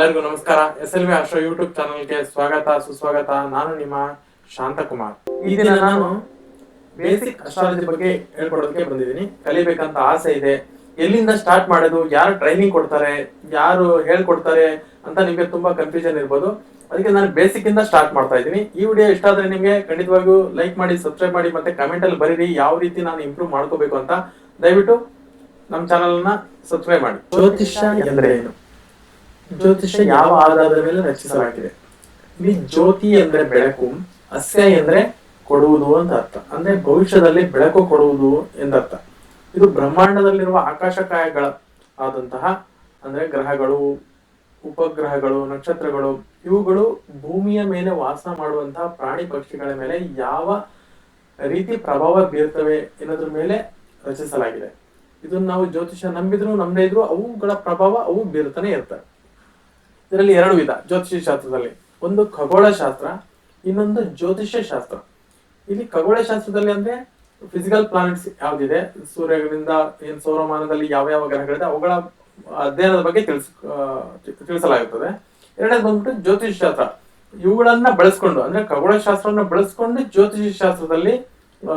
ಎಲ್ಲರಿಗೂ ನಮಸ್ಕಾರ. S L V ಆಶ್ರ ಯೂಟ್ಯೂಬ್ ಚಾನಲ್ಗೆ ಸ್ವಾಗತ, ಸುಸ್ವಾಗತ. ನಾನು ನಿಮ್ಮ ಶಾಂತಕುಮಾರ್. ಈ ದಿನ ನಾನು ಬೇಸಿಕ್ ಅಸ್ಟ್ರಾಲಜಿ ಬಗ್ಗೆ ಹೇಳ್ಕೊಡೋದಕ್ಕೆ ಬಂದಿದ್ದೀನಿ. ಕಲಿಬೇಕಂತ ಆಸೆ ಇದೆ. ಎಲ್ಲಿಂದ ಸ್ಟಾರ್ಟ್ ಮಾಡೋದು, ಯಾರು ಟ್ರೈನಿಂಗ್ ಕೊಡ್ತಾರೆ, ಯಾರು ಹೇಳ್ಕೊಡ್ತಾರೆ ಅಂತ ನಿಮ್ಗೆ ತುಂಬಾ ಕನ್ಫ್ಯೂಷನ್ ಇರ್ಬೋದು. ಅದಕ್ಕೆ ನಾನು ಬೇಸಿಕ್ ಇಂದ ಸ್ಟಾರ್ಟ್ ಮಾಡ್ತಾ ಇದ್ದೀನಿ. ಈ ವಿಡಿಯೋ ಇಷ್ಟ ಆದ್ರೆ ನಿಮಗೆ ಖಂಡಿತವಾಗಿಯೂ ಲೈಕ್ ಮಾಡಿ ಸಬ್ಸ್ಕ್ರೈಬ್ ಮಾಡಿ ಮತ್ತೆ ಕಮೆಂಟ್ ಅಲ್ಲಿ ಬರೀರಿ. ಯಾವ ರೀತಿ ನಾನು ಇಂಪ್ರೂವ್ ಮಾಡ್ಕೋಬೇಕು ಅಂತ ದಯವಿಟ್ಟು ನಮ್ಮ ಚಾನಲ್ನ ಸಬ್ಸ್ಕ್ರೈಬ್ ಮಾಡಿ. ಜ್ಯೋತಿಷ್ಯ ಅಂದ್ರೆ ಏನು? ಜ್ಯೋತಿಷ್ಯ ಯಾವ ಆಧಾರದ ಮೇಲೆ ರಚಿಸಲಾಗಿದೆ? ಇಲ್ಲಿ ಜ್ಯೋತಿ ಅಂದ್ರೆ ಬೆಳಕು ಅಸ್ಯ ಅಂದ್ರೆ ಕೊಡುವುದು ಅಂತ ಅರ್ಥ. ಅಂದ್ರೆ ಭವಿಷ್ಯದಲ್ಲಿ ಬೆಳಕು ಕೊಡುವುದು ಎಂದರ್ಥ ಇದು ಬ್ರಹ್ಮಾಂಡದಲ್ಲಿರುವ ಆಕಾಶಕಾಯಗಳ ಆದಂತಹ ಅಂದ್ರೆ ಗ್ರಹಗಳು ಉಪಗ್ರಹಗಳು ನಕ್ಷತ್ರಗಳು ಇವುಗಳು ಭೂಮಿಯ ಮೇಲೆ ವಾಸ ಮಾಡುವಂತಹ ಪ್ರಾಣಿ ಪಕ್ಷಿಗಳ ಮೇಲೆ ಯಾವ ರೀತಿ ಪ್ರಭಾವ ಬೀರ್ತವೆ ಎನ್ನೋದ್ರ ಮೇಲೆ ರಚಿಸಲಾಗಿದೆ. ಇದನ್ನು ನಾವು ಜ್ಯೋತಿಷ್ಯ ನಂಬಿದ್ರು ನಂಬದೇ ಇದ್ರು ಅವುಗಳ ಪ್ರಭಾವ ಅವು ಬೀರ್ತಾನೆ ಇರ್ತವೆ. ಇದರಲ್ಲಿ ಎರಡು ವಿಧ ಜ್ಯೋತಿಷ್ಯ ಶಾಸ್ತ್ರದಲ್ಲಿ. ಒಂದು ಖಗೋಳ ಶಾಸ್ತ್ರ, ಇನ್ನೊಂದು ಜ್ಯೋತಿಷ್ಯ ಶಾಸ್ತ್ರ. ಇಲ್ಲಿ ಖಗೋಳ ಶಾಸ್ತ್ರದಲ್ಲಿ ಅಂದ್ರೆ ಫಿಸಿಕಲ್ ಪ್ಲಾನೆಟ್ಸ್ ಯಾವ್ದಿದೆ? ಸೂರ್ಯನಿಂದ ಏನ್ ಸೌರಮಾನದಲ್ಲಿ ಯಾವ ಯಾವ ಗ್ರಹಗಳಿದೆ, ಅವುಗಳ ಅಧ್ಯಯನದ ಬಗ್ಗೆ ತಿಳಿಸ್ ತಿಳಿಸಲಾಗುತ್ತದೆ. ಎರಡನೇದು ಬಂದ್ಬಿಟ್ಟು ಜ್ಯೋತಿಷ್ಯ ಶಾಸ್ತ್ರ. ಇವುಗಳನ್ನ ಬಳಸ್ಕೊಂಡು, ಅಂದ್ರೆ ಖಗೋಳ ಶಾಸ್ತ್ರವನ್ನು ಬಳಸ್ಕೊಂಡು ಜ್ಯೋತಿಷ್ಯ ಶಾಸ್ತ್ರದಲ್ಲಿ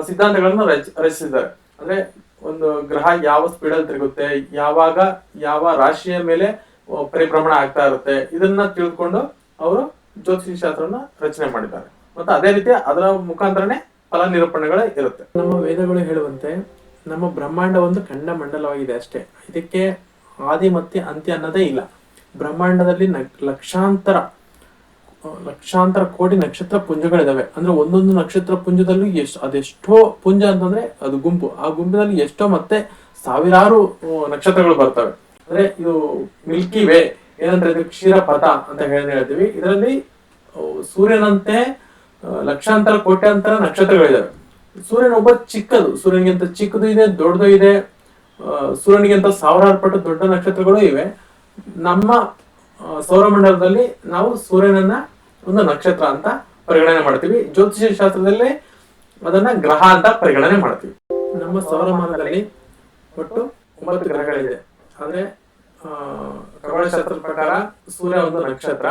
ಸಿದ್ಧಾಂತಗಳನ್ನು ರಚ, ರಚಿಸಿದ್ದಾರೆ. ಅಂದ್ರೆ ಒಂದು ಗ್ರಹ ಯಾವ ಸ್ಪೀಡಲ್ಲಿ ತಿರುಗುತ್ತೆ, ಯಾವಾಗ ಯಾವ ರಾಶಿಯ ಮೇಲೆ ಪರಿಭ್ರಮಣ ಆಗ್ತಾ ಇರುತ್ತೆ. ಇದನ್ನ ತಿಳ್ಕೊಂಡು ಅವರು ಜ್ಯೋತಿಷ್ಯ ಶಾಸ್ತ್ರವನ್ನ ರಚನೆ ಮಾಡಿದ್ದಾರೆ. ಮತ್ತೆ ಅದೇ ರೀತಿ ಅದರ ಮುಖಾಂತರನೇ ಫಲ ನಿರೂಪಣೆಗಳೇ ಇರುತ್ತೆ. ನಮ್ಮ ವೇದಗಳು ಹೇಳುವಂತೆ ನಮ್ಮ ಬ್ರಹ್ಮಾಂಡ ಒಂದು ಖಂಡ ಮಂಡಲವಾಗಿದೆ ಅಷ್ಟೇ. ಇದಕ್ಕೆ ಆದಿ, ಮತ್ತೆ, ಅಂತ್ಯ ಅನ್ನೋದೇ ಇಲ್ಲ. ಬ್ರಹ್ಮಾಂಡದಲ್ಲಿ ಲಕ್ಷಾಂತರ ಲಕ್ಷಾಂತರ ಕೋಟಿ ನಕ್ಷತ್ರ ಪುಂಜಗಳಿದಾವೆ. ಅಂದ್ರೆ ಒಂದೊಂದು ನಕ್ಷತ್ರ ಪುಂಜದಲ್ಲೂ ಎಷ್ಟು, ಅದೆಷ್ಟೋ ಪುಂಜ ಅಂತಂದ್ರೆ ಅದು ಗುಂಪು. ಆ ಗುಂಪಿನಲ್ಲಿ ಎಷ್ಟೋ ಮತ್ತೆ ಸಾವಿರಾರು ನಕ್ಷತ್ರಗಳು ಬರ್ತವೆ. ಅಂದ್ರೆ ಇದು ಮಿಲ್ಕಿ ವೇ ಏನಂದ್ರೆ ಇದು ಕ್ಷೀರಪಥ ಅಂತ ಹೇಳಿ ಹೇಳ್ತೀವಿ. ಇದರಲ್ಲಿ ಸೂರ್ಯನಂತೆ ಲಕ್ಷಾಂತರ ಕೋಟ್ಯಾಂತರ ನಕ್ಷತ್ರಗಳಿದಾವೆ. ಸೂರ್ಯನ ಒಬ್ಬ ಚಿಕ್ಕದು, ಸೂರ್ಯನಿಗಿಂತ ಚಿಕ್ಕದು ಇದೆ, ದೊಡ್ಡದು ಇದೆ ಸೂರ್ಯನಿಗಿಂತ ಸಾವಿರಾರು ಪಟ್ಟು ದೊಡ್ಡ ನಕ್ಷತ್ರಗಳು ಇವೆ. ನಮ್ಮ ಸೌರಮಂಡಲದಲ್ಲಿ ನಾವು ಸೂರ್ಯನನ್ನ ಒಂದು ನಕ್ಷತ್ರ ಅಂತ ಪರಿಗಣನೆ ಮಾಡ್ತೀವಿ. ಜ್ಯೋತಿಷ್ಯ ಶಾಸ್ತ್ರದಲ್ಲಿ ಅದನ್ನ ಗ್ರಹ ಅಂತ ಪರಿಗಣನೆ ಮಾಡ್ತೀವಿ. ನಮ್ಮ ಸೌರಮಾನದಲ್ಲಿ ಒಟ್ಟು ಒಂಬತ್ತು ಗ್ರಹಗಳಿದೆ. ಅಂದ್ರೆ ಖಗೋಳ ಶಾಸ್ತ್ರದ ಪ್ರಕಾರ ಸೂರ್ಯ ಒಂದು ನಕ್ಷತ್ರ,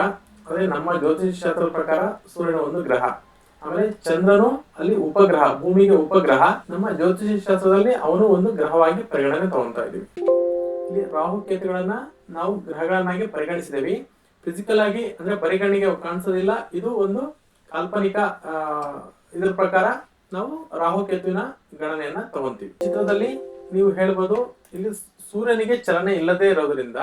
ಅದೇ ನಮ್ಮ ಜ್ಯೋತಿಷ್ಯ ಶಾಸ್ತ್ರದ ಪ್ರಕಾರ ಸೂರ್ಯನ ಒಂದು ಗ್ರಹ. ಆಮೇಲೆ ಚಂದ್ರನು ಅಲ್ಲಿ ಉಪಗ್ರಹ, ಭೂಮಿಗೆ ಉಪಗ್ರಹ. ನಮ್ಮ ಜ್ಯೋತಿಷ್ಯ ಶಾಸ್ತ್ರದಲ್ಲಿ ಅವನು ಒಂದು ಗ್ರಹವಾಗಿ ಪರಿಗಣನೆ ತಗೊಂತಾ ಇದೀವಿ ಇಲ್ಲಿ ರಾಹು ಕೇತುಗಳನ್ನ ನಾವು ಗ್ರಹಗಳನ್ನಾಗಿ ಪರಿಗಣಿಸಿದೇವಿ ಫಿಸಿಕಲ್ ಆಗಿ, ಅಂದ್ರೆ ಪರಿಗಣನೆಗೆ ಕಾಣಿಸೋದಿಲ್ಲ. ಇದು ಒಂದು ಕಾಲ್ಪನಿಕ ಇದ್ರ ಪ್ರಕಾರ ನಾವು ರಾಹು ಕೇತುವಿನ ಗಣನೆಯನ್ನ ತಗೊಂತೀವಿ. ಚಿತ್ರದಲ್ಲಿ ನೀವು ಹೇಳ್ಬೋದು, ಇಲ್ಲಿ ಸೂರ್ಯನಿಗೆ ಚಲನೆ ಇಲ್ಲದೆ ಇರೋದ್ರಿಂದ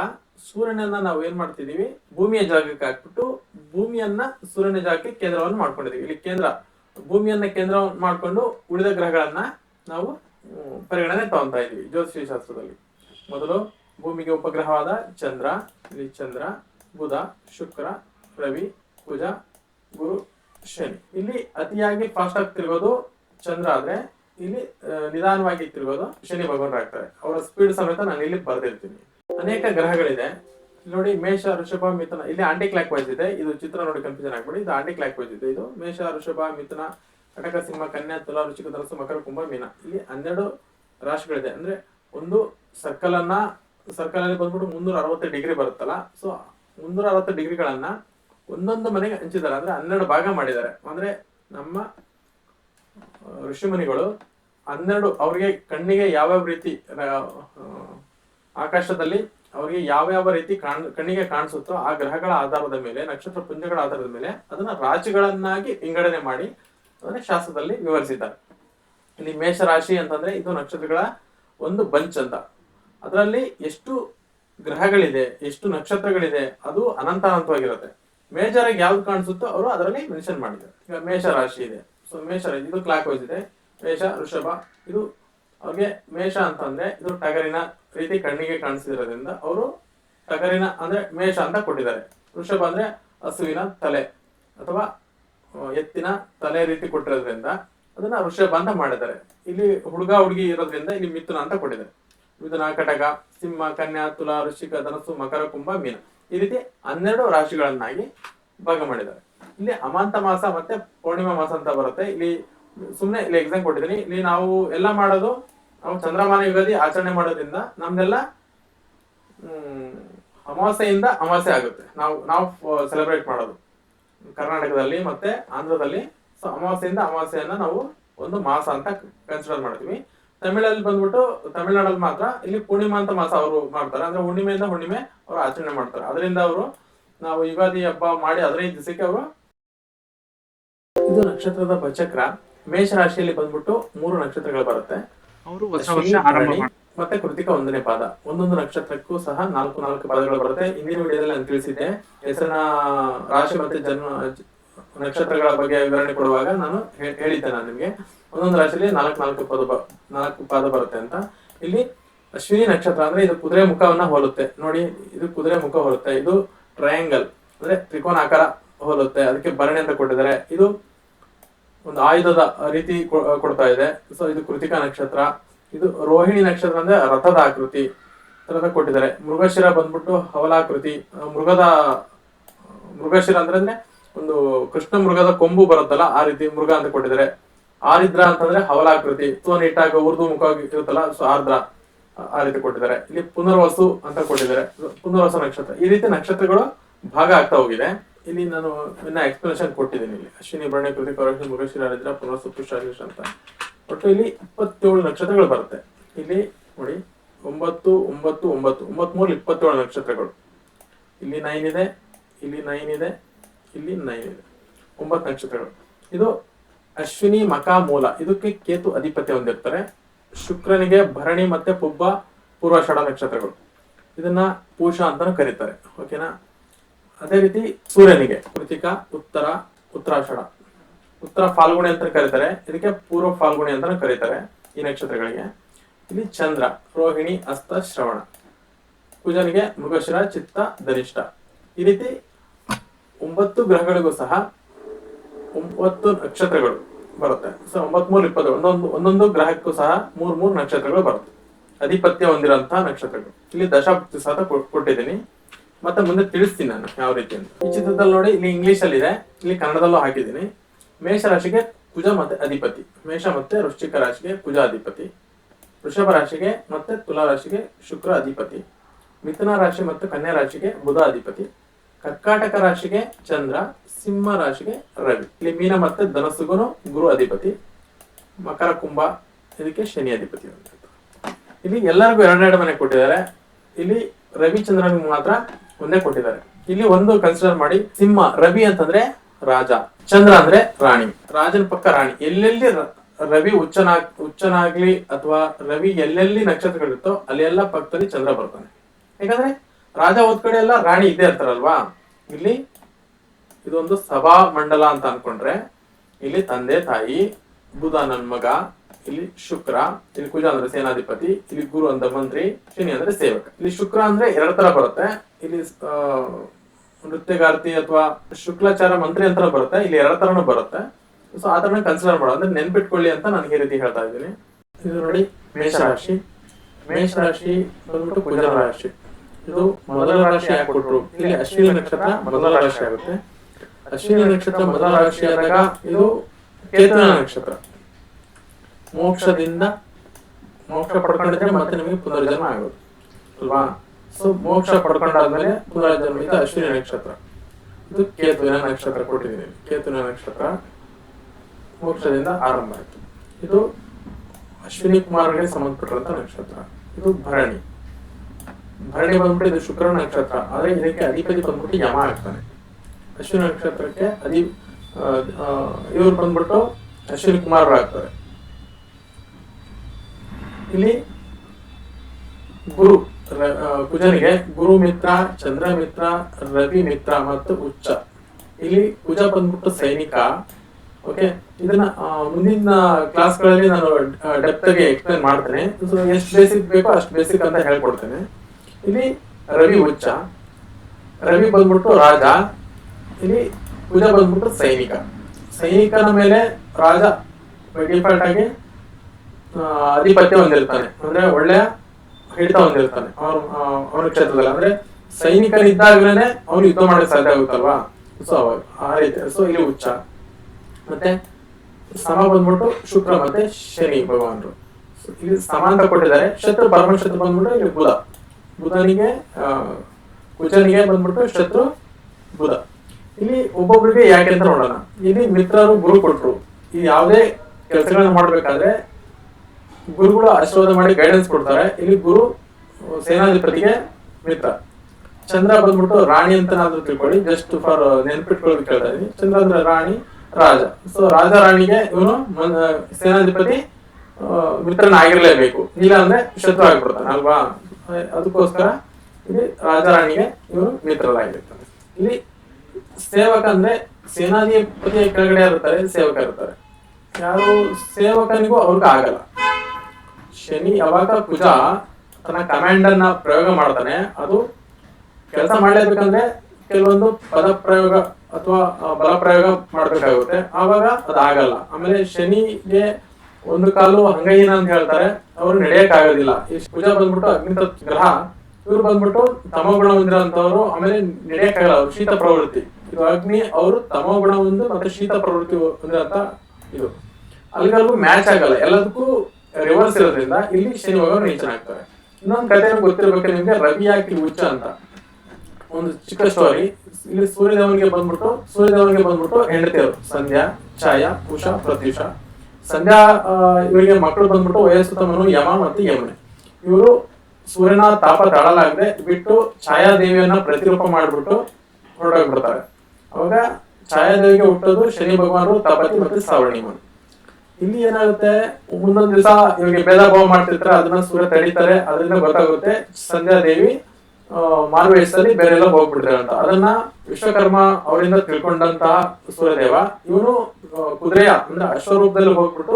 ಸೂರ್ಯನನ್ನ ನಾವು ಏನ್ ಮಾಡ್ತಿದೀವಿ? ಭೂಮಿಯ ಜಾಗಕ್ಕೆ ಹಾಕ್ಬಿಟ್ಟು ಭೂಮಿಯನ್ನ ಸೂರ್ಯನ ಜಾಗಕ್ಕೆ ಕೇಂದ್ರವನ್ನು ಮಾಡ್ಕೊಂಡಿದೀವಿ. ಇಲ್ಲಿ ಕೇಂದ್ರ, ಭೂಮಿಯನ್ನ ಕೇಂದ್ರ ಮಾಡ್ಕೊಂಡು ಉಳಿದ ಗ್ರಹಗಳನ್ನ ನಾವು ಪರಿಗಣನೆ ತಗೊಂತಾ ಇದೀವಿ ಜ್ಯೋತಿಷ್ಯ ಶಾಸ್ತ್ರದಲ್ಲಿ. ಮೊದಲು ಭೂಮಿಗೆ ಉಪಗ್ರಹವಾದ ಚಂದ್ರ, ಇಲ್ಲಿ ಚಂದ್ರ, ಬುಧ, ಶುಕ್ರ, ರವಿ, ಕುಜ, ಗುರು, ಶನಿ. ಇಲ್ಲಿ ಅತಿಯಾಗಿ ಫಾಸ್ಟ್ ಆಗಿ ತಿರುಗೋದು ಚಂದ್ರ ಆದ್ರೆ ಇಲ್ಲಿ ನಿಧಾನವಾಗಿ ತಿರುಗೋದು ಶನಿ ಭಗವಾನರಾಗ್ತಾರೆ ಅವರ ಸ್ಪೀಡ್ ಸಮೇತ ನಾನು ಇಲ್ಲಿ ಬರೆದಿರ್ತೀನಿ ಅನೇಕ ಗ್ರಹಗಳಿದೆ. ನೋಡಿ, ಮೇಷ ಋಷಭ ಮಿಥುನ, ಇಲ್ಲಿ ಆಂಟಿ ಕ್ಲಾಕ್ ವೈಸ್ ಇದೆ. ಇದು ಚಿತ್ರ ನೋಡಿ ಕನ್ಫ್ಯೂಷನ್ ಆಗ್ಬಿಡಿ. ಇದು ಆಂಟಿ ಕ್ಲಾಕ್ ವೈಸ್ ಇದೆ. ಇದು ಮೇಷ ಋಷಭ ಮಿಥುನ ಕಟಕ ಸಿಂಹ, ಕನ್ಯಾ, ತುಲಾ ರುಚಿಕ ದರಸು ಮಕರ, ಕುಂಭ, ಮೀನ. ಇಲ್ಲಿ ಹನ್ನೆರಡು ರಾಶಿಗಳಿದೆ. ಅಂದ್ರೆ ಒಂದು ಸರ್ಕಲ್ ಅನ್ನ ಸರ್ಕಲ್ ಅಲ್ಲಿ ಬಂದ್ಬಿಟ್ಟು ಮುನ್ನೂರ ಅರವತ್ತು ಡಿಗ್ರಿ ಬರುತ್ತಲ್ಲ. ಸೊ ಮುನ್ನೂರ ಅರವತ್ತು ಡಿಗ್ರಿಗಳನ್ನ ಒಂದೊಂದು ಮನೆಗೆ ಹಂಚಿದ್ದಾರೆ. ಅಂದ್ರೆ ಹನ್ನೆರಡು ಭಾಗ ಮಾಡಿದ್ದಾರೆ. ಅಂದ್ರೆ ನಮ್ಮ ಋಷಿಮುನಿಗಳು ಹನ್ನೆರಡು ಅವ್ರಿಗೆ ಕಣ್ಣಿಗೆ ಯಾವ್ಯಾವ ರೀತಿ ಆಕಾಶದಲ್ಲಿ ಅವರಿಗೆ ಯಾವ ಯಾವ ರೀತಿ ಕಾಣ್, ಕಣ್ಣಿಗೆ ಕಾಣಿಸುತ್ತೋ ಆ ಗ್ರಹಗಳ ಆಧಾರದ ಮೇಲೆ, ನಕ್ಷತ್ರ ಪುಂಜಗಳ ಆಧಾರದ ಮೇಲೆ ಅದನ್ನ ರಾಶಿಗಳನ್ನಾಗಿ ವಿಂಗಡಣೆ ಮಾಡಿ ಅದನ್ನ ಶಾಸ್ತ್ರದಲ್ಲಿ ವಿವರಿಸಿದ್ದಾರೆ. ಇಲ್ಲಿ ಮೇಷರಾಶಿ ಅಂತಂದ್ರೆ ಇದು ನಕ್ಷತ್ರಗಳ ಒಂದು ಬಂಚ್ ಅಂತ. ಅದರಲ್ಲಿ ಎಷ್ಟು ಗ್ರಹಗಳಿದೆ, ಎಷ್ಟು ನಕ್ಷತ್ರಗಳಿದೆ, ಅದು ಅನಂತ ಅನಂತವಾಗಿರುತ್ತೆ ಮೇಜರ್ ಆಗಿ ಯಾವ್ದು ಕಾಣಿಸುತ್ತೋ ಅವರು ಅದರಲ್ಲಿ ಮೆನ್ಷನ್ ಮಾಡಿದ್ದಾರೆ. ಈಗ ಮೇಷ ರಾಶಿ ಇದೆ. ಸೊ ಮೇಷ ರಾಶಿ ಇದು ಕ್ಲಾಕ್ ವೈಸ್ ಇದೆ. ಮೇಷ, ವೃಷಭ. ಇದು ಅವ್ರಿಗೆ ಮೇಷ ಅಂತಂದ್ರೆ ಇದು ಟಗರಿನ ರೀತಿ ಕಣ್ಣಿಗೆ ಕಾಣಿಸಿರೋದ್ರಿಂದ ಅವರು ಟಗರಿನ ಅಂದ್ರೆ ಮೇಷ ಅಂತ ಕೊಟ್ಟಿದ್ದಾರೆ. ವೃಷಭ ಅಂದ್ರೆ ಹಸುವಿನ ತಲೆ ಅಥವಾ ಎತ್ತಿನ ತಲೆ ರೀತಿ ಕೊಟ್ಟಿರೋದ್ರಿಂದ ಅದನ್ನ ವೃಷಭ ಅಂತ ಮಾಡಿದ್ದಾರೆ. ಇಲ್ಲಿ ಹುಡುಗ ಹುಡುಗಿ ಇರೋದ್ರಿಂದ ಇಲ್ಲಿ ಮಿಥುನ ಅಂತ ಕೊಟ್ಟಿದ್ದಾರೆ. ಮಿಥುನ, ಕಟಕ, ಸಿಂಹ, ಕನ್ಯಾ, ತುಲಾ, ವೃಶ್ಚಿಕ, ಧನಸ್ಸು, ಮಕರ, ಕುಂಭ, ಮೀನ. ಈ ರೀತಿ ಹನ್ನೆರಡು ರಾಶಿಗಳನ್ನಾಗಿ ಭಾಗ ಮಾಡಿದ್ದಾರೆ. ಇಲ್ಲಿ ಅಮಾಂತ ಮಾಸ ಮತ್ತೆ ಪೂರ್ಣಿಮಾ ಮಾಸ ಅಂತ ಬರುತ್ತೆ. ಇಲ್ಲಿ ಸುಮ್ನೆ ಇಲ್ಲಿ ಎಕ್ಸಾಮ್ ಕೊಟ್ಟಿದ್ದೀನಿ. ಇಲ್ಲಿ ನಾವು ಎಲ್ಲ ಮಾಡೋದು ನಾವು ಚಂದ್ರಮಾನ ಯುಗಾದಿ ಆಚರಣೆ ಮಾಡೋದ್ರಿಂದ ನಮ್ದೆಲ್ಲ ಹ್ಮ್, ಅಮಾವಾಸ್ಯೆಯಿಂದ ಅಮಾವಾಸ್ಯೆ ಆಗುತ್ತೆ. ನಾವು ನಾವು ಸೆಲೆಬ್ರೇಟ್ ಮಾಡೋದು. ಕರ್ನಾಟಕದಲ್ಲಿ ಮತ್ತೆ ಆಂಧ್ರದಲ್ಲಿ. ಸೊ ಅಮಾವಾಸ್ಯೆಯಿಂದ ಅಮಾವಾಸ್ಯೆಯನ್ನ ನಾವು ಒಂದು ಮಾಸ ಅಂತ ಕನ್ಸಿಡರ್ ಮಾಡ್ತೀವಿ. ತಮಿಳಲ್ಲಿ ಬಂದ್ಬಿಟ್ಟು ತಮಿಳ್ನಾಡಲ್ಲಿ ಮಾತ್ರ ಇಲ್ಲಿ ಪೂರ್ಣಿಮಾ ಅಂತ ಮಾಸ ಅವರು ಮಾಡ್ತಾರೆ. ಅಂದ್ರೆ ಹುಣ್ಣಿಮೆಯಿಂದ ಹುಣ್ಣಿಮೆ ಅವರು ಆಚರಣೆ ಮಾಡ್ತಾರೆ. ಅದರಿಂದ ಅವರು ನಾವು ಯುಗಾದಿ ಹಬ್ಬ ಮಾಡಿ ಹದಿನೈದು ದಿವಸಕ್ಕೆ ಅವರು ಇದು ನಕ್ಷತ್ರದ ಬಚಕ್ರ ಮೇಷ ರಾಶಿಯಲ್ಲಿ ಬಂದ್ಬಿಟ್ಟು ಮೂರು ನಕ್ಷತ್ರಗಳು ಬರುತ್ತೆ. ಅವರು ಹೊಸ ವರ್ಷ ಆರಂಭ ಭರಣಿ, ಮಾಡ್ತಾರೆ. ಮತ್ತೆ ಕೃತಿಕ ಒಂದನೇ ಪಾದ. ಒಂದೊಂದು ನಕ್ಷತ್ರಕ್ಕೂ ಸಹ ನಾಲ್ಕು ನಾಲ್ಕು ಪಾದಗಳು ಬರುತ್ತೆ. ಹಿಂದಿನ ವಿಡಿಯೋದಲ್ಲಿ ನಾನು ತಿಳಿಸಿದ್ದೆ. ಹೆಸರಿನ ರಾಶಿ ಮತ್ತೆ ಜನ್ಮ ಜ- ನಕ್ಷತ್ರಗಳ ಬಗ್ಗೆ ವಿವರಣೆ ಕೊಡುವಾಗ ನಾನು ಹೇ- ಹೇಳಿದ್ದೆ ನಾನು ನಿಮಗೆ. ಒಂದೊಂದು ರಾಶಿಯಲ್ಲಿ ನಾಲ್ಕು ನಾಲ್ಕು ಪದ ಬ- ನಾಲ್ಕು ಪಾದ ಬರುತ್ತೆ ಅಂತ. ಇಲ್ಲಿ ಅಶ್ವಿನಿ ನಕ್ಷತ್ರ ಅಂದ್ರೆ ಇದು ಕುದುರೆ ಮುಖವನ್ನ ಹೋಲುತ್ತೆ. ನೋಡಿ ಇದು ಕುದುರೆ ಮುಖ ಹೋಲುತ್ತೆ. ಇದು ಟ್ರಯಾಂಗಲ್ ಅಂದ್ರೆ ತ್ರಿಕೋನ ಆಕಾರ ಹೋಲುತ್ತೆ. ಅದಕ್ಕೆ ಭರಣಿ ಅಂತ ಕೊಟ್ಟಿದ್ದಾರೆ. ಇದು ಒಂದು ಆಯುಧದ ರೀತಿ ಕೊಡ್ತಾ ಇದೆ. ಸೊ ಇದು ಕೃತಿಕಾ ನಕ್ಷತ್ರ. ಇದು ರೋಹಿಣಿ ನಕ್ಷತ್ರ ಅಂದ್ರೆ ರಥದ ಆಕೃತಿ ತರದ ಕೊಟ್ಟಿದ್ದಾರೆ. ಮೃಗಶಿರ ಬಂದ್ಬಿಟ್ಟು ಹವಲಾಕೃತಿ. ಮೃಗದ, ಮೃಗಶಿರ ಅಂದ್ರೆ ಒಂದು ಕೃಷ್ಣ ಮೃಗದ ಕೊಂಬು ಬರುತ್ತಲ್ಲ, ಆ ರೀತಿ ಮೃಗ ಅಂತ ಕೊಟ್ಟಿದ್ದಾರೆ. ಆರಿದ್ರ ಅಂತಂದ್ರೆ ಹವಲಾಕೃತಿ. ಸೊ ನೀಟಾಗಿ ಉರ್ದು ಮುಖವಾಗಿ ಇರುತ್ತಲ್ಲ ಸೊ ಆರ್ದ್ರ, ಆ ರೀತಿ ಕೊಟ್ಟಿದ್ದಾರೆ. ಇಲ್ಲಿ ಪುನರ್ವಸು ಅಂತ ಕೊಟ್ಟಿದ್ದಾರೆ. ಪುನರ್ವಸು ನಕ್ಷತ್ರ. ಈ ರೀತಿ ನಕ್ಷತ್ರಗಳು ಭಾಗ ಆಗ್ತಾ ಹೋಗಿದೆ. ಇಲ್ಲಿ ನಾನು ಇನ್ನ ಎಕ್ಸ್ಪ್ಲನೇಷನ್ ಕೊಟ್ಟಿದ್ದೀನಿ ಇಲ್ಲಿ. ಅಶ್ವಿನಿ, ಭರಣಿ ಕೃತಿ ಕೌರಕ್ಷ ಮೃಗಶಿರ ರಾಜೇಂದ್ರ ಪುನರ್ವಸು ಶಾಲೇಶ್ ಅಂತ. ಒಟ್ಟು ಇಲ್ಲಿ ಇಪ್ಪತ್ತೇಳು ನಕ್ಷತ್ರಗಳು ಬರುತ್ತೆ. ಇಲ್ಲಿ ನೋಡಿ, ಒಂಬತ್ತು ಒಂಬತ್ತು ಒಂಬತ್ತು ಒಂಬತ್ ಮೂರು ಇಪ್ಪತ್ತೇಳು ನಕ್ಷತ್ರಗಳು. ಇಲ್ಲಿ ನೈನ್ ಇದೆ, ಇಲ್ಲಿ ನೈನ್ ಇದೆ, ಇಲ್ಲಿ ನೈನ್ ಇದೆ. ಒಂಬತ್ತು ನಕ್ಷತ್ರಗಳು. ಇದು ಅಶ್ವಿನಿ ಮಕಾ ಮೂಲ. ಇದಕ್ಕೆ ಕೇತು ಅಧಿಪತಿ ಹೊಂದಿರ್ತಾರೆ. ಶುಕ್ರನಿಗೆ ಭರಣಿ ಮತ್ತೆ ಪುಬ್ಬ ಪೂರ್ವಾಷಾಢ ನಕ್ಷತ್ರಗಳು. ಇದನ್ನ ಪೂಷ ಅಂತಾನು ಕರೀತಾರೆ. ಓಕೆನಾ ಅದೇ ರೀತಿ ಸೂರ್ಯನಿಗೆ, ಕೃತಿಕ, ಉತ್ತರ, ಉತ್ತರಾಷಾಢ. ಉತ್ತರ ಫಾಲ್ಗುಣಿ ಅಂತ ಕರೀತಾರೆ. ಇದಕ್ಕೆ ಪೂರ್ವ ಫಾಲ್ಗುಣಿ ಅಂತ ಕರೀತಾರೆ ಈ ನಕ್ಷತ್ರಗಳಿಗೆ. ಇಲ್ಲಿ ಚಂದ್ರ, ರೋಹಿಣಿ, ಅಸ್ತ, ಶ್ರವಣ. ಕುಜನಿಗೆ ಮೃಗಶಿರ, ಚಿತ್ತ ಧನಿಷ್ಠ ಈ ರೀತಿ ಒಂಬತ್ತು ಗ್ರಹಗಳಿಗೂ ಸಹ ಒಂಬತ್ತು ನಕ್ಷತ್ರಗಳು ಬರುತ್ತೆ. ಸೊ ಒಂಬತ್ ಮೂರು ಇಪ್ಪತ್ತು, ಒಂದೊಂದು ಒಂದೊಂದು ಗ್ರಹಕ್ಕೂ ಸಹ ಮೂರ್, ಮೂರು ನಕ್ಷತ್ರಗಳು ಬರುತ್ತೆ. ಅಧಿಪತ್ಯ ಹೊಂದಿರುವಂತಹ ನಕ್ಷತ್ರಗಳು. ಇಲ್ಲಿ ದಶಾಭಕ್ತಿ ಸಹ ಕೊಟ್ಟಿದ್ದೀನಿ. ಮತ್ತೆ ಮುಂದೆ ತಿಳಿಸ್ತೀನಿ ನಾನು ಯಾವ ರೀತಿ ಅಂತ. ಈ ಚಿತ್ರದಲ್ಲಿ ನೋಡಿ ಇಲ್ಲಿ ಇಂಗ್ಲಿಷ್ ಅಲ್ಲಿ ಇದೆ ಇಲ್ಲಿ ಕನ್ನಡದಲ್ಲೂ ಹಾಕಿದ್ದೀನಿ. ಮೇಷ ರಾಶಿಗೆ ಕುಜ ಮತ್ತೆ ಅಧಿಪತಿ. ಮೇಷ ಮತ್ತೆ ವೃಶ್ಚಿಕ ರಾಶಿಗೆ ಕುಜ ಅಧಿಪತಿ. ವೃಷಭ ರಾಶಿಗೆ ಮತ್ತೆ ತುಲಾ ರಾಶಿಗೆ ಶುಕ್ರ ಅಧಿಪತಿ. ಮಿಥುನ ರಾಶಿ ಮತ್ತು ಕನ್ಯಾ ರಾಶಿಗೆ ಬುಧ ಅಧಿಪತಿ. ಕರ್ಕಾಟಕ ರಾಶಿಗೆ ಚಂದ್ರ, ಸಿಂಹ ರಾಶಿಗೆ ರವಿ. ಇಲ್ಲಿ ಮೀನ ಮತ್ತೆ ಧನಸುಗುನು ಗುರು ಅಧಿಪತಿ. ಮಕರ ಕುಂಭ, ಇದಕ್ಕೆ ಶನಿ ಅಧಿಪತಿ ಅಂತ. ಇಲ್ಲಿ ಎಲ್ಲರಿಗೂ ಎರಡೆರಡು ಮನೆ ಕೊಟ್ಟಿದ್ದಾರೆ. ಇಲ್ಲಿ ರವಿಚಂದ್ರನಿಗೆ ಮಾತ್ರ ಒಂದೇ ಕೊಟ್ಟಿದ್ದಾರೆ. ಇಲ್ಲಿ ಒಂದು ಕನ್ಸಿಡರ್ ಮಾಡಿ ಸಿಂಹ, ರವಿ ಅಂತಂದ್ರೆ ರಾಜ, ಚಂದ್ರ ಅಂದ್ರೆ ರಾಣಿ. ರಾಜನ ಪಕ್ಕ ರಾಣಿ. ಎಲ್ಲೆಲ್ಲಿ ರವಿ ಉಚ್ಚನ ಉಚ್ಚನಾಗ್ಲಿ ಅಥವಾ ರವಿ ಎಲ್ಲೆಲ್ಲಿ ನಕ್ಷತ್ರಗಳಿರುತ್ತೋ ಅಲ್ಲೆಲ್ಲ ಪಕ್ಕದಲ್ಲಿ ಚಂದ್ರ ಬರ್ತಾನೆ ಯಾಕಂದ್ರೆ ರಾಜ ಕಡೆ ಎಲ್ಲ ರಾಣಿ ಇದೆ ಅಂತಾರಲ್ವಾ ಇಲ್ಲಿ ಇದೊಂದು ಸಭಾ ಮಂಡಲ ಅಂತ ಅನ್ಕೊಂಡ್ರೆ, ಇಲ್ಲಿ ತಂದೆ ತಾಯಿ, ಬುಧ ನನ್ ಮಗ ಇಲ್ಲಿ ಶುಕ್ರ, ಇಲ್ಲಿ ಕುಜ ಅಂದ್ರೆ ಸೇನಾಧಿಪತಿ, ಇಲ್ಲಿ ಗುರು ಅಂತ ಮಂತ್ರಿ, ಶನಿ ಅಂದ್ರೆ ಸೇವಕ. ಇಲ್ಲಿ ಶುಕ್ರ ಅಂದ್ರೆ ಎರಡ್ ತರ ಬರುತ್ತೆ. ಇಲ್ಲಿ ನೃತ್ಯಗಾರ್ತಿ ಅಥವಾ ಶುಕ್ಲಾಚಾರ ಮಂತ್ರಿ ಅಂತ ಬರುತ್ತೆ. ಇಲ್ಲಿ ಎರಡ್ ತರನು ಬರುತ್ತೆ. ಸೊ ಆ ತರ ಕನ್ಸಿಡರ್ ಮಾಡೋ ಅಂದ್ರೆ ನೆನ್ಪಿಟ್ಕೊಳ್ಳಿ ಅಂತ ನಾನು ಈ ರೀತಿ ಹೇಳ್ತಾ ಇದ್ದೀನಿ. ಇದು ನೋಡಿ ಮೇಷರಾಶಿ. ಮೇಷರಾಶಿ ಬಂದ್ಬಿಟ್ಟು ಕುಜ ರಾಶಿ. ಇದು ಮೊದಲ ರಾಶಿ ಹಾಕೊಟ್ರು ಇಲ್ಲಿ ಅಶ್ವಿನಿ ನಕ್ಷತ್ರ ಮೊದಲ ರಾಶಿ ಆಗುತ್ತೆ. ಅಶ್ವಿನಿ ನಕ್ಷತ್ರ ಮೊದಲ ರಾಶಿ ಆದಾಗ ಇದು ಕೇತನ ನಕ್ಷತ್ರ. ಮೋಕ್ಷದಿಂದ ಮೋಕ್ಷ ಪಡ್ಕೊಂಡಿದ್ರೆ ಮತ್ತೆ ನಿಮಗೆ ಪುನರ್ಜನ್ಮ ಆಗೋದು ಅಲ್ವಾ? ಸೊ ಮೋಕ್ಷ ಪಡ್ಕೊಂಡಾದ್ಮೇಲೆ ಪುನರ್ಜನ್ಮ ಇದು ಅಶ್ವಿನಿ ನಕ್ಷತ್ರ. ಇದು ಕೇತುವಿನ ನಕ್ಷತ್ರ ಕೊಟ್ಟಿದ್ದೀನಿ. ಕೇತುವಿನ ನಕ್ಷತ್ರ ಮೋಕ್ಷದಿಂದ ಆರಂಭ ಆಯಿತು. ಇದು ಅಶ್ವಿನಿ ಕುಮಾರ್ಗೆ ಸಂಬಂಧಪಟ್ಟಂತ ನಕ್ಷತ್ರ. ಇದು ಭರಣಿ. ಭರಣಿ ಬಂದ್ಬಿಟ್ಟು ಇದು ಶುಕ್ರ ನಕ್ಷತ್ರ. ಆದ್ರೆ ಇದಕ್ಕೆ ಅಧಿಪತಿ ಬಂದ್ಬಿಟ್ಟು ಯಮ ಆಗ್ತಾನೆ. ಅಶ್ವಿನಿ ನಕ್ಷತ್ರಕ್ಕೆ ಅಧಿ ಇವ್ರು ಬಂದ್ಬಿಟ್ಟು ಅಶ್ವಿನಿ ಕುಮಾರ್ ಆಗ್ತಾರೆ ಇಲ್ಲಿ ಗುರು ಕುಜನಿಗೆ ಗುರು ಮಿತ್ರ, ಚಂದ್ರ ಮಿತ್ರ, ರವಿ ಮಿತ್ರ ಮತ್ತು ಉಚ್ಚ ಇಲ್ಲಿ ಕುಜ ಬಂದ್ಬಿಟ್ಟು ಸೈನಿಕ. ಓಕೆ ಇದನ್ನ ಮುಂದಿನ ಕ್ಲಾಸ್ಗಳಲ್ಲಿ ನಾನು ಡೆಪ್ತ್ ಆಗಿ ಎಕ್ಸ್ಪ್ಲೇನ್ ಮಾಡ್ತೇನೆ. ಎಷ್ಟು ಬೇಸಿಕ್ ಬೇಕೋ ಅಷ್ಟು ಬೇಸಿಕ್ ಅಂತ ಹೇಳ್ಕೊಡ್ತೇನೆ. ಇಲ್ಲಿ ರವಿ ಉಚ್ಚ ರವಿ ಬಂದ್ಬಿಟ್ಟು ರಾಜ. ಇಲ್ಲಿ ಕುಜ ಬಂದ್ಬಿಟ್ಟು ಸೈನಿಕ. ಸೈನಿಕನ ಮೇಲೆ ರಾಜ ಡಿಫಾಲ್ಟ್ ಆಗಿ ಆ, ಅಧಿಪತ್ಯ ಹೊಂದಿರ್ತಾನೆ. ಅಂದ್ರೆ ಒಳ್ಳೆ ಹಿಡಿತ ಹೊಂದಿರ್ತಾನೆ. ಅವನು ಅವನ ಕ್ಷೇತ್ರದಲ್ಲಿ. ಅಂದ್ರೆ ಸೈನಿಕನಿದ್ದಾಗಲೇ ಅವನು ಯುದ್ಧ ಮಾಡಕ್ ಸಾಧ್ಯ ಆಗುತ್ತಲ್ವಾ? ಸೊ ಆ ರೀತಿ. ಸೊ ಇಲ್ಲಿ ಉಚ್ಚ ಮತ್ತೆ ಸಮ ಬಂದ್ಬಿಟ್ಟು ಶುಕ್ರ ಮತ್ತೆ ಶನಿ ಭಗವಾನರು. ಇಲ್ಲಿ ಸಮ ಅಂತ ಕೊಟ್ಟಿದ್ದಾರೆ. ಶತ್ರು ಪರಮ ಶತ್ರು ಬಂದ್ಬಿಟ್ಟು ಇಲ್ಲಿ ಬುಧ. ಬುಧನಿಗೆ ಆ, ಕುಚನಿಗೆ ಬಂದ್ಬಿಟ್ಟು ಶತ್ರು ಬುಧ. ಇಲ್ಲಿ ಒಬ್ಬೊಬ್ಬರಿಗೆ ಯಾಕೆ ಅಂತ ನೋಡೋಣ. ಇಲ್ಲಿ ಮಿತ್ರರು ಗುರು ಕೊಟ್ರು. ಈ ಯಾವುದೇ ಕೆಲಸಗಳನ್ನ ಮಾಡ್ಬೇಕಾದ್ರೆ ಗುರುಗಳು ಆಶೀರ್ವಾದ ಮಾಡಿ ಗೈಡೆನ್ಸ್ ಕೊಡ್ತಾರೆ. ಇಲ್ಲಿ ಗುರು ಸೇನಾಧಿಪತಿಗೆ ಮಿತ್ರ ಚಂದ್ರ ಬಂದ್ಬಿಟ್ಟು ರಾಣಿ ಅಂತ ತಿಳ್ಕೊಳ್ಳಿ. ಜಸ್ಟ್ ಫಾರ್ ನೆನ್ಪಿಟ್ಕೊಳ್ಳೋದು ಕೇಳ್ತಾ ಇದೀನಿ. ಚಂದ್ರ ಅಂದ್ರೆ ರಾಣಿ, ರಾಜ. ಸೊ ರಾಜ ರಾಣಿಗೆ ಇವನು ಸೇನಾಧಿಪತಿ ಮಿತ್ರನಾಗಿರಲೇಬೇಕು. ಮಿತ್ರನ ಆಗಿರ್ಲೇಬೇಕು ಇಲ್ಲ ಅಂದ್ರೆ ಶತ್ರು ಆಗ್ಬಿಡ್ತಾನೆ, ಅಲ್ವಾ? ಅದಕ್ಕೋಸ್ಕರ ಇಲ್ಲಿ ರಾಜ ರಾಣಿಗೆ ಇವನು ಮಿತ್ರರಾಗಿರ್ತಾನೆ ಇಲ್ಲಿ ಸೇವಕ ಅಂದ್ರೆ ಸೇನಾಧಿಪತಿಯ ಕೆಳಗಡೆ ಇರ್ತಾರೆ ಸೇವಕ ಇರ್ತಾರೆ ಯಾರು ಸೇವಕನಿಗೂ ಅವ್ರಿಗೂ ಆಗಲ್ಲ. ಶನಿ ಯಾವಾಗ ಕುಜ ತನ್ನ ಕಮಾಂಡ್ ಅನ್ನ ಪ್ರಯೋಗ ಮಾಡ್ತಾನೆ, ಅದು ಕೆಲಸ ಮಾಡ್ಲೇಬೇಕಂದ್ರೆ ಕೆಲವೊಂದು ಪದ ಪ್ರಯೋಗ ಅಥವಾ ಬಲ ಪ್ರಯೋಗ ಮಾಡ್ಬೇಕಾಗುತ್ತೆ. ಆವಾಗ ಅದಾಗಲ್ಲ. ಆಮೇಲೆ ಶನಿಗೆ ಒಂದು ಕಾಲು ಹಂಗೈನ ಅಂತ ಹೇಳ್ತಾರೆ. ಅವ್ರು ನಡೆಯಕ್ ಆಗೋದಿಲ್ಲ ಈ ಕುಜ ಬಂದ್ಬಿಟ್ಟು ಅಗ್ನಿತ ಗ್ರಹ, ಇವ್ರು ಬಂದ್ಬಿಟ್ಟು ತಮೋಗುಣ ಹೊಂದಿರೋಂಥವ್ರು ಆಮೇಲೆ ನಡೆಯಕ್ ಆಗಲ್ಲ ಅವ್ರು ಶೀತ ಪ್ರವೃತ್ತಿ. ಇದು ಅಗ್ನಿ, ಅವರು ತಮೋಗುಣ ಒಂದು ಮತ್ತೆ ಶೀತ ಪ್ರವೃತ್ತಿ ಹೊಂದಿರೋಂಥ ಇದು. ಅಲ್ಲಿಗೂ ಮ್ಯಾಚ್ ಆಗಲ್ಲ. ಎಲ್ಲದಕ್ಕೂ ರಿವರ್ಸ್ ಇರೋದ್ರಿಂದ ಇಲ್ಲಿ ಶನಿ ಭಗವಾನ್ ನೀಚನಾಗ್ತಾರೆ ಇನ್ನೊಂದು ಕಥೆ ಗೊತ್ತಿರ್ಬೇಕು ನಿಮ್ಗೆ, ರವಿ ಯಾಕೆ ಹುಚ್ಚ ಅಂತ. ಒಂದು ಚಿಕ್ಕ ಸ್ಟೋರಿ ಇಲ್ಲಿ ಸೂರ್ಯದೇವನಿಗೆ ಬಂದ್ಬಿಟ್ಟು ಸೂರ್ಯದೇವನಿಗೆ ಬಂದ್ಬಿಟ್ಟು ಹೆಂಡತಿಯರು ಸಂಧ್ಯಾ, ಛಾಯಾ, ಉಷಾ, ಪ್ರತ್ಯುಷಾ. ಸಂಧ್ಯಾ ಇವರಿಗೆ ಮಕ್ಕಳು ಬಂದ್ಬಿಟ್ಟು ವಯಸ್ಸುತಮನು ಯಮ ಮತ್ತು ಯಮುನೆ. ಇವರು ಸೂರ್ಯನ ತಾಪ ತಡಲಾಗದೆ ಬಿಟ್ಟು ಛಾಯಾದೇವಿಯನ್ನ ಪ್ರತಿರೂಪ ಮಾಡ್ಬಿಟ್ಟು ಹೊರಡೋಗ್ಬಿಡ್ತಾರೆ ಅವಾಗ ಛಾಯಾದೇವಿಗೆ ಹುಟ್ಟೋದು ಶನಿ ಭಗವಾನರು, ತಪತಿ ಮತ್ತು ಸಾವರ್ಣಿಮನು ಇಲ್ಲಿ ಏನಾಗುತ್ತೆ? ಮುಂದೊಂದ್ ದಿವಸ ಇವ್ರಿಗೆ ಭೇದ ಭಾವ ಮಾಡ್ತಿರ್ತಾರೆ ಅದನ್ನ ಸೂರ್ಯ ತಡೀತಾರೆ ಅದರಿಂದ ಗೊತ್ತಾಗುತ್ತೆ ಸಂಧ್ಯಾ ದೇವಿ ಆ, ಮಾರುವೇಷದಲ್ಲಿ ಬೇರೆ ಎಲ್ಲ ಹೋಗ್ಬಿಡ್ತಾರೆ ಅಂತ. ಅದನ್ನ ವಿಶ್ವಕರ್ಮ ಅವರಿಂದ ತಿಳ್ಕೊಂಡಂತಹ ಸೂರ್ಯದೇವ ಇವನು ಕುದುರೆಯ ಅಂದ್ರೆ ಅಶ್ವರೂಪದಲ್ಲಿ ಹೋಗ್ಬಿಟ್ಟು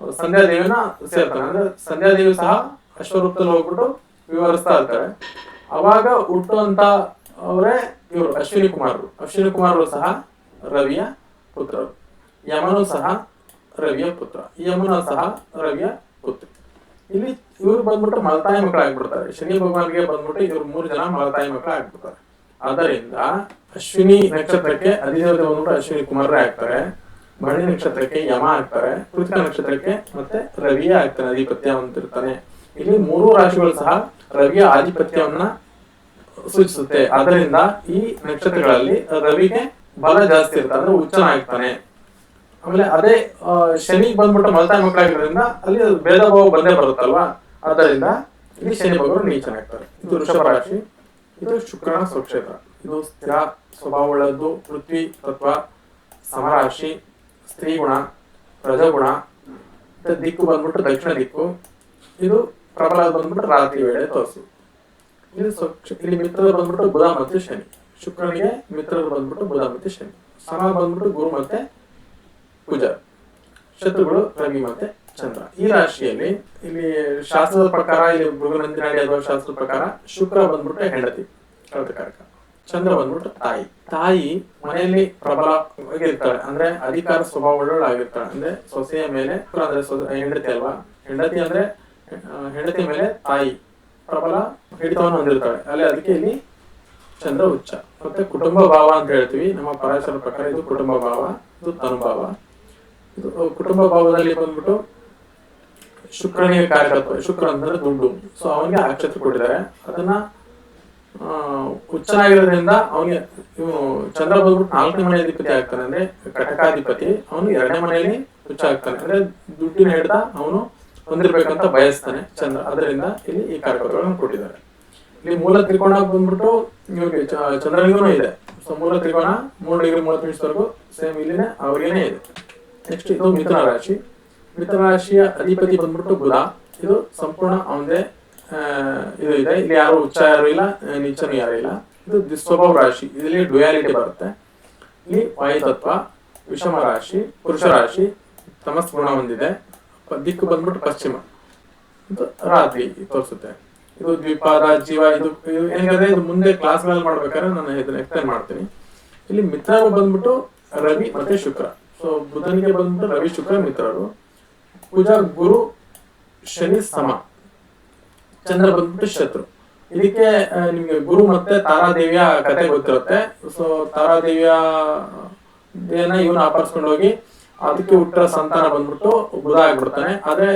ಸಂಧ್ಯಾ ದೇವಿನ ಸೇರ್ತಾನೆ. ಅಂದ್ರೆ ಸಂಧ್ಯಾ ದೇವಿ ಸಹ ಅಶ್ವರೂಪದಲ್ಲಿ ಹೋಗ್ಬಿಟ್ಟು ವಿವರಿಸ್ತಾ ಇರ್ತಾರೆ. ಅವಾಗ ಹುಟ್ಟುವಂತ ಅವರೇ ಇವರು ಅಶ್ವಿನಿ ಕುಮಾರರು. ಅಶ್ವಿನಿ ಕುಮಾರರು ಸಹ ರವಿಯ ಪುತ್ರರು ಯಮನು ಸಹ ರವಿಯ ಪುತ್ರ ಯಮುನ ಸಹ ರವಿಯ ಪುತ್ರ. ಇಲ್ಲಿ ಇವ್ರು ಬಂದ್ಬಿಟ್ಟು ಮಲತಾಯಿ ಮಕ್ಕಳಾಗ್ಬಿಡ್ತಾರೆ ಶನಿ ಭಗವಾನ್ಗೆ ಬಂದ್ಬಿಟ್ಟು ಇವ್ರು ಮೂರು ಜನ ಮಲತಾಯಿ ಮಕ್ಕಳಾಗ್ಬಿಡ್ತಾರೆ ಅದರಿಂದ ಅಶ್ವಿನಿ ನಕ್ಷತ್ರಕ್ಕೆ ಅಧಿದೇವತೆ ಬಂದ್ಬಿಟ್ಟು ಅಶ್ವಿನಿ ಕುಮಾರರೇ ಆಗ್ತಾರೆ. ಭರಣಿ ನಕ್ಷತ್ರಕ್ಕೆ ಯಮ ಆಗ್ತಾರೆ. ಕೃತಿಕ ನಕ್ಷತ್ರಕ್ಕೆ ಮತ್ತೆ ರವಿಯ ಆಗ್ತಾನೆ ಅಧಿಪತ್ಯ ಹೊಂದಿರ್ತಾನೆ ಇಲ್ಲಿ ಮೂರು ರಾಶಿಗಳು ಸಹ ರವಿಯ ಆಧಿಪತ್ಯವನ್ನ ಸೂಚಿಸುತ್ತೆ. ಅದರಿಂದ ಈ ನಕ್ಷತ್ರಗಳಲ್ಲಿ ರವಿಗೆ ಬಲ ಜಾಸ್ತಿ ಇರುತ್ತೆ ಅಂದ್ರೆ ಉಚ್ಚನಾಗ್ತಾನೆ. ಆಮೇಲೆ ಅದೇ ಶನಿ ಬಂದ್ಬಿಟ್ಟು ಮಲತಾಯಿ ಮಕ್ಕಳಾಗಿರೋದ್ರಿಂದ ಅಲ್ಲಿ ಭೇದ ಭಾವ ಬಂದೇ ಬರುತ್ತಲ್ವಾ? ಆದ್ದರಿಂದ ಇಲ್ಲಿ ಶನಿ ಭಗವರು ನೀಚನಾಗ್ತಾರೆ ಇದು ವೃಷಭ ರಾಶಿ, ಇದು ಶುಕ್ರನ ಸ್ವಕ್ಷೇತ್ರ. ಇದು ಸ್ಥಿರ ಸ್ವಭಾವವುಳ್ಳದ್ದು ಪೃಥ್ವಿ, ತತ್ವ, ಸಮರಾಶಿ, ಸ್ತ್ರೀ ಗುಣ, ರಜಗುಣ ದಿಕ್ಕು ಬಂದ್ಬಿಟ್ಟು ದಕ್ಷಿಣ ದಿಕ್ಕು. ಇದು ಪ್ರಬಲ ಬಂದ್ಬಿಟ್ಟು ರಾತ್ರಿ ವೇಳೆ ತೋರಿಸು. ಇದು ಇಲ್ಲಿ ಮಿತ್ರರು ಬಂದ್ಬಿಟ್ಟು ಬುಧ ಮತ್ತು ಶನಿ. ಶುಕ್ರನಿಗೆ ಮಿತ್ರರು ಬಂದ್ಬಿಟ್ಟು ಬುಧ ಮತ್ತು ಶನಿ. ಸಮ ಬಂದ್ಬಿಟ್ಟು ಗುರು ಮತ್ತೆ ಕುಜ ಶತ್ರುಗಳು ರವಿ ಮತ್ತೆ ಚಂದ್ರ. ಈ ರಾಶಿಯಲ್ಲಿ ಇಲ್ಲಿ ಶಾಸ್ತ್ರದ ಪ್ರಕಾರ, ಇಲ್ಲಿ ಮೃಗನಂದಿನಾಡಿ ಅಥವಾ ಶಾಸ್ತ್ರದ ಪ್ರಕಾರ ಶುಕ್ರ ಬಂದ್ಬಿಟ್ಟು ಹೆಂಡತಿ ಕಾರಕ ಚಂದ್ರ ಬಂದ್ಬಿಟ್ಟು ತಾಯಿ. ತಾಯಿ ಮನೆಯಲ್ಲಿ ಪ್ರಬಲ ಆಗಿರ್ತಾಳೆ ಅಂದ್ರೆ ಅಧಿಕಾರ ಸ್ವಭಾವಗಳಾಗಿರ್ತಾಳೆ ಅಂದ್ರೆ ಸೊಸೆಯ ಮೇಲೆ ಅಂದ್ರೆ ಹೆಂಡತಿ ಅಲ್ವಾ? ಹೆಂಡತಿ ಅಂದ್ರೆ ಹೆಂಡತಿ ಮೇಲೆ ತಾಯಿ ಪ್ರಬಲ ಹಿಡಿತವನ್ನು ಹೊಂದಿರ್ತಾಳೆ. ಅಲ್ಲಿ ಅದಕ್ಕೆ ಇಲ್ಲಿ ಚಂದ್ರ ಉಚ್ಚ ಮತ್ತೆ ಕುಟುಂಬ ಭಾವ ಅಂತ ಹೇಳ್ತೀವಿ. ನಮ್ಮ ಪರಾಶರ ಪ್ರಕಾರ ಇದು ಕುಟುಂಬ ಭಾವ, ಇದು ತನುಭಾವ. ಕುಟುಂಬ ಭಾವದಲ್ಲಿ ಬಂದ್ಬಿಟ್ಟು ಶುಕ್ರನಿಗೆ ಕಾರ್ಯಕರ್ತ ಶುಕ್ರ ಅಂದ್ರೆ ದುಡ್ಡು ಸೊ ಅವನಿಗೆ ನಕ್ಷತ್ರ ಕೊಟ್ಟಿದ್ದಾರೆ. ಅದನ್ನ ಆ, ಉಚ್ಚನಾಗಿರೋದ್ರಿಂದ ಅವನಿಗೆ ಇವನು ಚಂದ್ರ ಬಂದ್ಬಿಟ್ಟು ನಾಲ್ಕನೇ ಮನೆ ಅಧಿಪತಿ ಆಗ್ತಾನೆ. ಅಂದ್ರೆ ಕಟಕಾಧಿಪತಿ ಅವನು ಎರಡನೇ ಮನೆಯಲ್ಲಿ ಹುಚ್ಚ ಆಗ್ತಾನೆ. ಅಂದ್ರೆ ದುಡ್ಡಿನ ಹಿಡಿದ ಅವನು ಹೊಂದಿರ್ಬೇಕಂತ ಬಯಸ್ತಾನೆ ಚಂದ್ರ. ಅದರಿಂದ ಇಲ್ಲಿ ಈ ಕಾರ್ಯಕರ್ತಗಳನ್ನು ಕೊಟ್ಟಿದ್ದಾರೆ. ಇಲ್ಲಿ ಮೂಲ ತ್ರಿಕೋಣ ಬಂದ್ಬಿಟ್ಟು ಇವ್ರಿಗೆ ಚಂದ್ರನಿಗೂ ಇದೆ. ಸೊ ಮೂಲ ತ್ರಿಕೋಣ ಮೂರು ಡಿಗ್ರಿ ಮೂವತ್ತು ನಿಮಿಷದವರೆಗೂ ಸೇಮ್ ಇಲ್ಲಿನೇ ಅವ್ರಿಗೇನೆ ಇದೆ. ನೆಕ್ಸ್ಟ್ ಇದು ಮಿಥುನ ರಾಶಿ ಮಿಥುನ ರಾಶಿಯ ಅಧಿಪತಿ ಬಂದ್ಬಿಟ್ಟು ಬುಧ. ಇದು ಸಂಪೂರ್ಣ ಅವನದೇ ಇದು ಇದೆ. ಇಲ್ಲಿ ಯಾರು ಉಚ್ಚ ಯಾರು ಇಲ್ಲ ನೀಚನು ಯಾರು ಇಲ್ಲ. ಇದು ದುಸ್ವಭಾವ ರಾಶಿ. ಇದರಲ್ಲಿ ಡ್ಯುಯಾಲಿಟಿ ಬರುತ್ತೆ. ಇಲ್ಲಿ ವಾಯುತತ್ವ ವಿಷಮ ರಾಶಿ, ಪುರುಷ ರಾಶಿ ತಮಸ್ ಗುಣ ಹೊಂದಿದೆ. ದಿಕ್ಕು ಬಂದ್ಬಿಟ್ಟು ಪಶ್ಚಿಮ. ಇದು ರಾತ್ರಿ ತೋರಿಸುತ್ತೆ. ಇದು ದ್ವಿಪಾದ ಜೀವ, ಇದು ಏನಿದೆ ಇದು ಮುಂದೆ ಕ್ಲಾಸ್ ಕ್ಲಾಸ್ಗಳಲ್ಲಿ ಮಾಡ್ಬೇಕಾದ್ರೆ ನಾನು ಇದನ್ನ ಎಕ್ಸ್ಪ್ಲೈನ್ ಮಾಡ್ತೀನಿ. ಇಲ್ಲಿ ಮಿತ್ರ ಬಂದ್ಬಿಟ್ಟು ರವಿ ಮತ್ತೆ ಶುಕ್ರ. ಸೊ ಬುಧನಿಗೆ ಬಂದ್ಬಿಟ್ಟು ರವಿ ಶುಕ್ರ ಮಿತ್ರರು. ಪೂಜಾ ಗುರು ಶನಿ ಸಮ. ಚಂದ್ರ ಬಂದ್ಬಿಟ್ಟು ಶತ್ರು. ಇದಕ್ಕೆ ನಿಮ್ಗೆ ಗುರು ಮತ್ತೆ ತಾರಾದೇವಿಯ ಕತೆ ಗೊತ್ತಿರುತ್ತೆ. ಸೊ ತಾರಾದೇವಿಯ ಇವನು ಅಪಹರಿಸ್ಕೊಂಡು ಹೋಗಿ ಅದಕ್ಕೆ ಹುಟ್ಟರ ಸಂತಾನ ಬಂದ್ಬಿಟ್ಟು ಬುಧ ಆಗ್ಬಿಡ್ತಾನೆ. ಆದ್ರೆ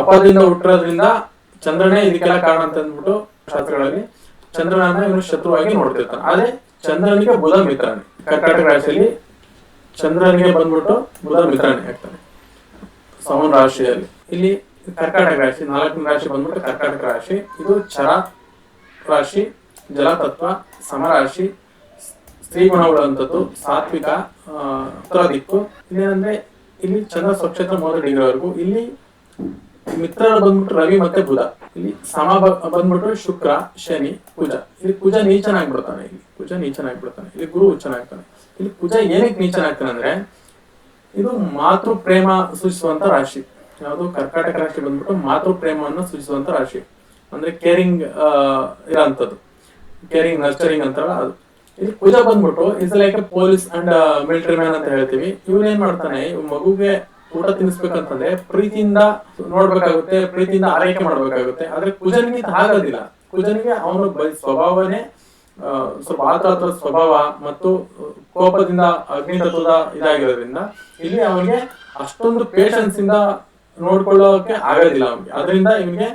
ಅಪದಿಂದ ಹುಟ್ಟಿರೋದ್ರಿಂದ ಚಂದ್ರನೇ ಇದಕ್ಕೆಲ್ಲ ಕಾರಣ ಅಂತ ಅಂದ್ಬಿಟ್ಟು ಶಾಸ್ತ್ರಗಳಲ್ಲಿ ಚಂದ್ರನನ್ನ ಇವನು ಶತ್ರುವಾಗಿ ನೋಡ್ತಿರ್ತಾನೆ. ಆದ್ರೆ ಚಂದ್ರನಿಗೆ ಬುಧ ಮಿತ್ರನೇ. ಕರ್ಕಾಟಕ ರಾಶಿಯಲ್ಲಿ ಚಂದ್ರನಿಗೆ ಬಂದ್ಬಿಟ್ಟು ಬುಧ ಮಿತ್ರನೇ ಆಗ್ತಾನೆ. ಸೌನ ರಾಶಿಯಲ್ಲಿ. ಇಲ್ಲಿ ಕರ್ಕಾಟಕ ರಾಶಿ ನಾಲ್ಕನೇ ರಾಶಿ ಬಂದ್ಬಿಟ್ಟು ಕರ್ಕಾಟಕ ರಾಶಿ. ಇದು ಚರ ರಾಶಿ ಜಲತತ್ವ ಸಮರಾಶಿ ಸ್ತ್ರೀ ಗುಣವುಳ್ಳಂಥದ್ದು ಸಾತ್ವಿಕ ಉತ್ತರ ದಿಕ್ಕು ಇಲ್ಲೇನಂದ್ರೆ ಇಲ್ಲಿ ಚಂದ್ರ ಸ್ವಕ್ಷೇತ್ರ ಮೂವತ್ತು ಡಿಗ್ರಿವರೆಗೂ. ಇಲ್ಲಿ ಮಿತ್ರ ಬಂದ್ಬಿಟ್ಟು ರವಿ ಮತ್ತೆ ಬುಧ ಇಲ್ಲಿ ಸಮ ಬಂದ್ಬಿಟ್ಟು ಶುಕ್ರ, ಶನಿ ಕುಜ ಇಲ್ಲಿ ಕುಜ ನೀಚನಾಗ್ಬಿಡ್ತಾನೆ. ಇಲ್ಲಿ ಕುಜ ನೀಚನಾಗ್ಬಿಡ್ತಾನೆ. ಇಲ್ಲಿ ಗುರು ಉಚ್ಚನಾಗ್ತಾನೆ ಇಲ್ಲಿ ಕುಜ ಏನಕ್ಕೆ ನೀಚನಾಗ್ತಾನೆ ಅಂದ್ರೆ, ಇದು ಮಾತೃ ಪ್ರೇಮ ಸೂಚಿಸುವಂತ ರಾಶಿ. ಯಾವುದು ಕರ್ನಾಟಕ ರಾಶಿ ಬಂದ್ಬಿಟ್ಟು ಮಾತೃ ಪ್ರೇಮವನ್ನು ಸೂಚಿಸುವಂತ ರಾಶಿ. ಅಂದ್ರೆ ಕೇರಿಂಗ್ ಇರೋಂಥದ್ದು. ಕೇರಿಂಗ್ ನರ್ಚರಿಂಗ್ ಅಂತಾರಲ್ಲ ಅದು. ಇಲ್ಲಿ ಕುಜ ಬಂದ್ಬಿಟ್ಟು is like police and military man ಅಂತ ಹೇಳ್ತೀವಿ. ಇವನೇನ್ ಏನ್ ಮಾಡ್ತಾನೆ ಮಗುಗೆ ಊಟ ತಿನ್ನಿಸ್ಬೇಕಂತಂದ್ರೆ ಪ್ರೀತಿಯಿಂದ ನೋಡ್ಬೇಕಾಗುತ್ತೆ, ಪ್ರೀತಿಯಿಂದ ಆರೈಕೆ ಮಾಡ್ಬೇಕಾಗುತ್ತೆ. ಆದ್ರೆ ಕುಜನ್ಗೆ ಇದು ಆಗೋದಿಲ್ಲ ಕುಜನ್ಗೆ ಅವನು ಸ್ವಭಾವನೇ ಸ್ವಲ್ಪ ಆತರ ಸ್ವಭಾವ ಮತ್ತು ಕೋಪದಿಂದ ಅಗ್ನಿ ತತ್ವದ ಇದಾಗಿರೋದ್ರಿಂದ ಇಲ್ಲಿ ಅವನಿಗೆ ಅಷ್ಟೊಂದು ಪೇಷನ್ಸ್ ಇಂದ ನೋಡ್ಕೊಳ್ಳೋಕೆ ಆಗೋದಿಲ್ಲ ಅವನಿಗೆ. ಅದರಿಂದ ಇವನಿಗೆ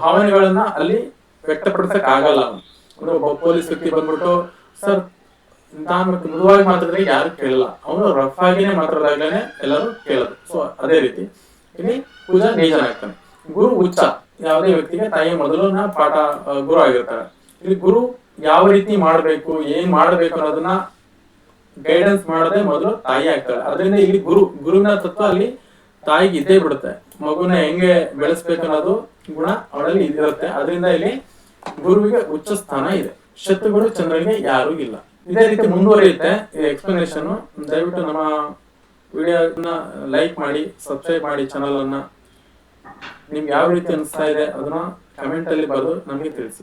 ಭಾವನೆಗಳನ್ನ ಅಲ್ಲಿ ವ್ಯಕ್ತಪಡಿಸಕ್ ಆಗಲ್ಲ ಅವನು ಒಬ್ಬ ಪೊಲೀಸ್ ವ್ಯಕ್ತಿ ಬಂದ್ಬಿಟ್ಟು, ಸರ್ ನಾನು ಮೃದುವಾಗಿ ಮಾತಾಡಿದ್ರೆ ಯಾರು ಕೇಳಲ್ಲ. ಅವನು ರಫ್ ಆಗಿನೇ ಮಾತಾಡಿದಾಗಲೇ ಎಲ್ಲರೂ ಕೇಳೋದು. ಸೊ ಅದೇ ರೀತಿ. ಇಲ್ಲಿ ಪೂಜಾ ನೀಚನಾಗ್ತಾನೆ ಗುರು ಉಚ್ಚ ಯಾವುದೇ ವ್ಯಕ್ತಿಗೆ ತಾಯಿ ಮೊದಲು ಪಾಠ ಗುರು ಆಗಿರ್ತಾರೆ ಇಲ್ಲಿ ಗುರು ಯಾವ ರೀತಿ ಮಾಡ್ಬೇಕು, ಏನ್ ಮಾಡ್ಬೇಕು ಅನ್ನೋದನ್ನ ಗೈಡೆನ್ಸ್ ಮಾಡದೆ ಮೊದಲು ತಾಯಿ ಆಗ್ತಾರೆ ಅದರಿಂದ ಇಲ್ಲಿ ಗುರು, ಗುರುವಿನ ತತ್ವ ಅಲ್ಲಿ ತಾಯಿಗೆ ಇದ್ದೇ ಬಿಡುತ್ತೆ. ಮಗುನ ಹೆಂಗೆ ಬೆಳೆಸ್ಬೇಕು ಅನ್ನೋದು ಗುಣ ಅವಳಲ್ಲಿ ಇದಿರುತ್ತೆ ಅದರಿಂದ ಇಲ್ಲಿ ಗುರುವಿಗೆ ಉಚ್ಚ ಸ್ಥಾನ ಇದೆ. ಶತ್ರುಗಳು ಚಂದ್ರನಿಗೆ ಯಾರು ಇಲ್ಲ. ಇದೇ ರೀತಿ ಮುಂದುವರಿಯುತ್ತೆ ಎಕ್ಸ್ಪ್ಲನೇಷನ್ ದಯವಿಟ್ಟು ನಮ್ಮ ವಿಡಿಯೋನ ಲೈಕ್ ಮಾಡಿ ಸಬ್ಸ್ಕ್ರೈಬ್ ಮಾಡಿ ಚಾನಲ್ ಅನ್ನ. ನಿಮ್ಗೆ ಯಾವ ರೀತಿ ಅನಿಸ್ತಾ ಇದೆ ಅದನ್ನ ಕಮೆಂಟ್ ಅಲ್ಲಿ ಬರೆದು ನಮಗೆ ತಿಳಿಸಿ.